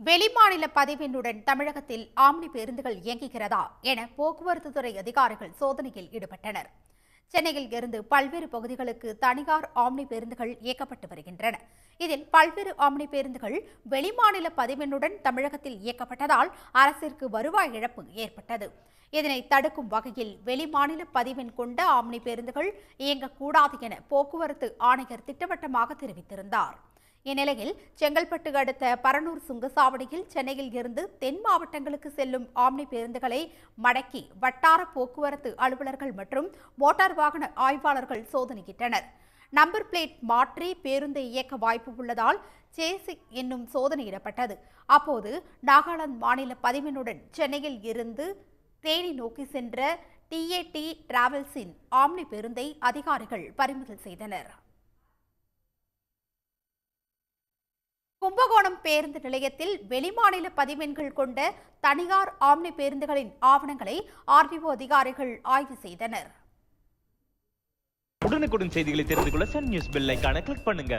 வெளிமாநில பதிவெண்ணுடன் தமிழகத்தில் ஆம்னி பேருந்துகள் இயங்குகிறதா என போக்குவரத்து துறை அதிகாரிகள் சோதனையில் ஈடுபட்டனர். சென்னையில் இருந்து பல்வேறு பகுதிகளுக்கு தனியார் ஆம்னி பேருந்துகள் இயக்கப்பட்டு வருகின்றன. இதில் பல்வேறு ஆம்னி பேருந்துகள் வெளிமாநில பதிவெண்ணுடன் தமிழகத்தில் இயக்கப்பட்டதால் அரசிற்கு வருவாய் இழப்பு ஏற்பட்டது. இதனை தடுக்கும் வகையில் வெளிமாநில பதிவெண் கொண்ட ஆம்னி பேருந்துகள் இயங்கக்கூடாது என போக்குவரத்து ஆணையர் திட்டவட்டமாக தெரிவித்திருந்தார். இந்நிலையில் செங்கல்பட்டு அடுத்த பரனூர் சுங்கசாவடியில் சென்னையில் இருந்து தென் மாவட்டங்களுக்கு செல்லும் ஆம்னி பேருந்துகளை மடக்கி வட்டார போக்குவரத்து அலுவலர்கள் மற்றும் மோட்டார் வாகன ஆய்வாளர்கள் சோதனையிட்டனர். நம்பர் பிளேட் மாற்றி பேருந்தை இயக்க வாய்ப்பு உள்ளதால் சேசிக் என்னும் சோதனையிடப்பட்டது. அப்போது நாகாலாந்து மாநில பதிவினுடன் சென்னையில் இருந்து தேனி நோக்கி சென்ற டிஏடி டிராவல்ஸின் ஆம்னி பேருந்தை அதிகாரிகள் பறிமுதல் செய்தனர். கும்பகோணம் பேருந்து நிலையத்தில் வெளிமாநில பதிவெண்கள் கொண்ட தனியார் ஆம்னி பேருந்துகளின் ஆவணங்களை ஆர்டிஓ அதிகாரிகள் ஆய்வு செய்தனர். உடனுக்குடன் செய்திகளை தெரிந்து கொள்ள சன் நியூஸ் பெல் கிளிக் பண்ணுங்க.